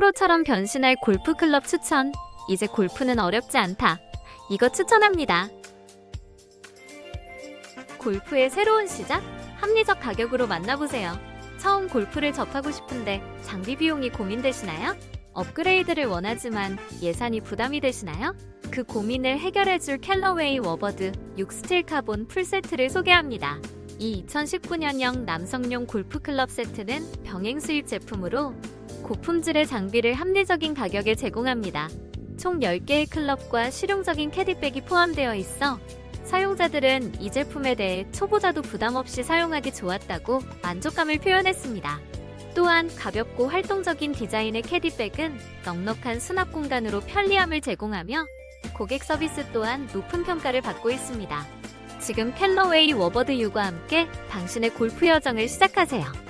프로처럼 변신할 골프 클럽 추천. 이제 골프는 어렵지 않다. 이거 추천합니다. 골프의 새로운 시작? 합리적 가격으로 만나보세요. 처음 골프를 접하고 싶은데 장비 비용이 고민되시나요? 업그레이드를 원하지만 예산이 부담이 되시나요? 그 고민을 해결해줄 캘러웨이 워버드 6스틸 카본 풀세트를 소개합니다. 이 2019년형 남성용 골프클럽 세트는 병행 수입 제품으로 고품질의 장비를 합리적인 가격에 제공합니다. 총 10개의 클럽과 실용적인 캐디백이 포함되어 있어 사용자들은 이 제품에 대해 초보자도 부담 없이 사용하기 좋았다고 만족감을 표현했습니다. 또한 가볍고 활동적인 디자인의 캐디백은 넉넉한 수납 공간으로 편리함을 제공하며 고객 서비스 또한 높은 평가를 받고 있습니다. 지금 캘러웨이 워버드 U과 함께 당신의 골프 여정을 시작하세요.